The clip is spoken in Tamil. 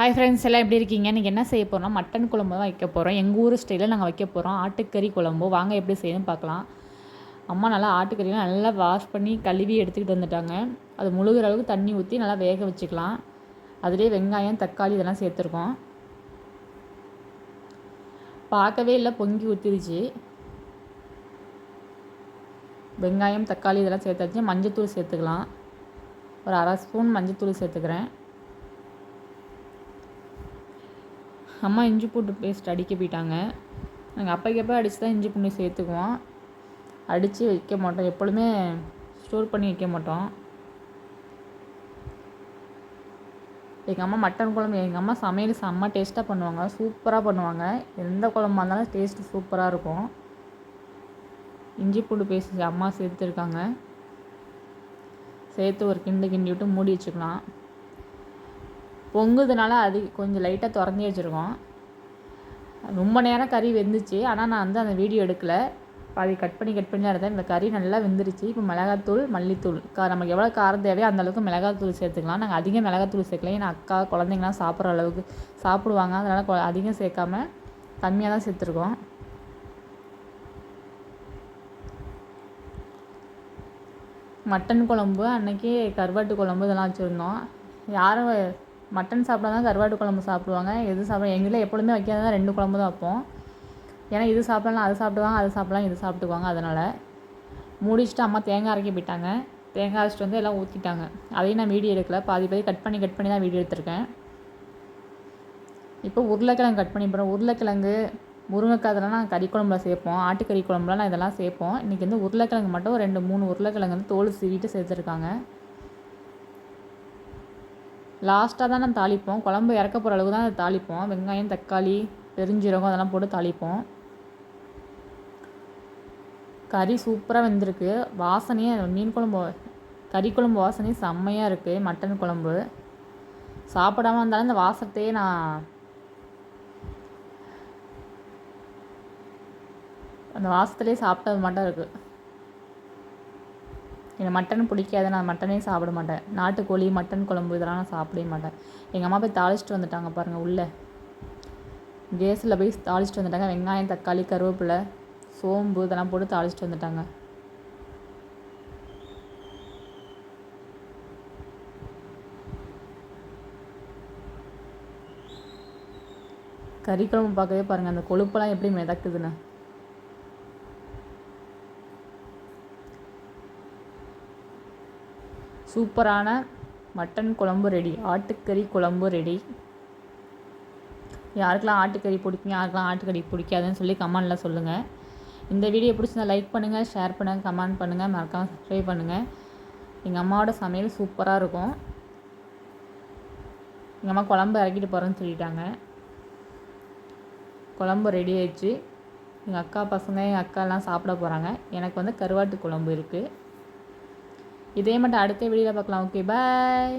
ஹாய் ஃப்ரெண்ட்ஸ் எல்லாம் எப்படி இருக்கீங்க? இன்றைக்கி என்ன செய்ய போகிறோம் மட்டன் குழம்பு தான் வைக்க போகிறோம் எங்கள் ஊர் ஸ்டைலில் நாங்கள் வைக்க போகிறோம் ஆட்டுக்கறி குழம்பு. வாங்க எப்படி செய்யணும்னு பார்க்கலாம். அம்மா நல்லா ஆட்டுக்கறிலாம் நல்லா வாஷ் பண்ணி கழுவி எடுத்துக்கிட்டு வந்துட்டாங்க. அது முழுகிற அளவுக்கு தண்ணி ஊற்றி நல்லா வேக வச்சுக்கலாம். அதுலேயே வெங்காயம் தக்காளி இதெல்லாம் சேர்த்துருக்கோம். பார்க்கவே இல்லை பொங்கி ஊற்றிருச்சு வெங்காயம் தக்காளி இதெல்லாம் சேர்த்தாச்சு. மஞ்சத்தூள் சேர்த்துக்கலாம். ஒரு அரை ஸ்பூன் மஞ்சத்தூள் சேர்த்துக்கிறேன். அம்மா இஞ்சி பூண்டு பேஸ்ட் அடிக்க போயிட்டாங்க. நாங்கள் அப்போக்கப்போ அடித்து தான் இஞ்சி பூண்டு சேர்த்துக்குவோம். அடித்து வைக்க மாட்டோம். எப்பொழுதுமே ஸ்டோர் பண்ணி வைக்க மாட்டோம். எங்கள் அம்மா மட்டன் குழம்பு எங்கள் அம்மா சமையல் செம்ம டேஸ்ட்டாக பண்ணுவாங்க. சூப்பராக பண்ணுவாங்க. எந்த குழம்பா இருந்தாலும் டேஸ்ட்டு சூப்பராக இருக்கும். இஞ்சி பூண்டு பேஸ்ட் அம்மா சேர்த்துருக்காங்க. சேர்த்து ஒரு கிண்டு கிண்டி விட்டு மூடி வச்சுக்கலாம். பொங்குதுனால அது கொஞ்சம் லைட்டாக திறந்து வச்சுருக்கோம். ரொம்ப நேரம் கறி வெந்துச்சு. ஆனால் நான் வந்து அந்த வீடியோ எடுக்கலை. பாதி கட் பண்ணி கட் பண்ணி தான் எடுத்தேன். இந்த கறி நல்லா வெந்துருச்சு. இப்போ மிளகாத்தூள் மல்லித்தூள். கா நமக்கு எவ்வளோ காரம் தேவையோ அந்தளவுக்கு மிளகாத்தூள் சேர்த்துக்கலாம். நாங்கள் அதிகம் மிளகாத்தூள் சேர்க்கல. ஏன்னா அக்கா குழந்தைங்களாம் சாப்பிட்ற அளவுக்கு சாப்பிடுவாங்க. அதனால் அதிகம் சேர்க்காம கம்மியாக தான் சேர்த்துருக்கோம். மட்டன் குழம்பு அன்றைக்கி கருவாட்டு குழம்பு இதெல்லாம் வச்சுருந்தோம். யாரும் மட்டன் சாப்பிட்டா தான் கருவாட்டு குழம்பு சாப்பிடுவாங்க. எது சாப்பிட எங்கள் வீட்டில் எப்பொழுதுமே வைக்காத ரெண்டு குழம்பு தான் வைப்போம். ஏன்னா இது சாப்பிடலாம் அது சாப்பிடுவாங்க அது சாப்பிடலாம் இது சாப்பிட்டுக்குவாங்க. அதனால் முடிச்சுட்டு அம்மா தேங்காய் அரைக்க போயிட்டாங்க. தேங்காய் அரைச்சிட்டு வந்து எல்லாம் ஊற்றிட்டாங்க அதையும் நான் வீடியோ எடுக்கல. பாதி பாதி கட் பண்ணி கட் பண்ணி தான் வீடியோ எடுத்திருக்கேன். இப்போ உருளைக்கிழங்கு கட் பண்ணி போகிறோம் உருளைக்கிழங்கு முருங்கைக்காய் அதெல்லாம் நான் கறி குழம்புல சேர்ப்போம். ஆட்டுக்கறி குழம்புலாம் நான் இதெல்லாம் சேர்ப்போம். இன்றைக்கி வந்து உருளைக்கிழங்கு மட்டும் ரெண்டு மூணு உருளைக்கிழங்கு வந்து தோல் சீவிட்டு சேர்த்துருக்காங்க. லாஸ்ட்டாக தான் நான் தாளிப்போம். குழம்பு இறக்க போகிற அளவுக்கு தான் அதை தாளிப்போம். வெங்காயம் தக்காளி பெருஞ்சீரகம் அதெல்லாம் போட்டு தாளிப்போம். கறி சூப்பராக வெந்திருக்கு. வாசனையே மீன் குழம்பு கறி குழம்பு வாசனையும் செம்மையாக இருக்குது மட்டன் குழம்பு. சாப்பிடாம இருந்தாலும் இந்த வாசத்தையே நான் அந்த வாசத்துலேயே சாப்பிட்டது மட்டும் இருக்குது எனக்கு மட்டன் பிடிக்காது நான் மட்டனே சாப்பிட மாட்டேன். நாட்டுக்கோழி மட்டன் குழம்பு இதெல்லாம் நான் சாப்பிடவே மாட்டேன். எங்கள் அம்மா போய் தாளிச்சிட்டு வந்துட்டாங்க பாருங்கள் உள்ளே. கேஸில் போய் தாளிச்சிட்டு வந்துட்டாங்க. வெங்காயம் தக்காளி கருவேப்பிலை சோம்பு இதெல்லாம் போட்டு தாளிச்சிட்டு வந்துட்டாங்க. கறிக்குழம்பு பார்க்கவே பாருங்கள் அந்த கொழுப்பெல்லாம் எப்படி மிதக்குதுன்னு. சூப்பரான மட்டன் குழம்பு ரெடி ஆட்டுக்கறி குழம்பு ரெடி யாருக்கெல்லாம் ஆட்டுக்கறி பிடிக்கும் யாருக்கெல்லாம் ஆட்டுக்கறி பிடிக்காதுன்னு சொல்லி கமெண்டில் சொல்லுங்கள் இந்த வீடியோ பிடிச்சிருந்தா லைக் பண்ணுங்கள் ஷேர் பண்ணுங்கள் கமெண்ட் பண்ணுங்கள் மறக்காமல் சப்ஸ்கிரைப் பண்ணுங்கள் எங்கள் அம்மாவோட சமையல் சூப்பராக இருக்கும். எங்கள் அம்மா குழம்பு இறக்கிட்டு போகிறேன்னு சொல்லிட்டாங்க. குழம்பு ரெடி ஆயிடுச்சு. எங்கள் அக்கா பசங்க எங்கள் அக்காலாம் சாப்பிட போகிறாங்க எனக்கு வந்து கருவாட்டு குழம்பு இருக்குது இதே மட்டும் அடுத்த வீடியோவில் பார்க்கலாம். Okay bye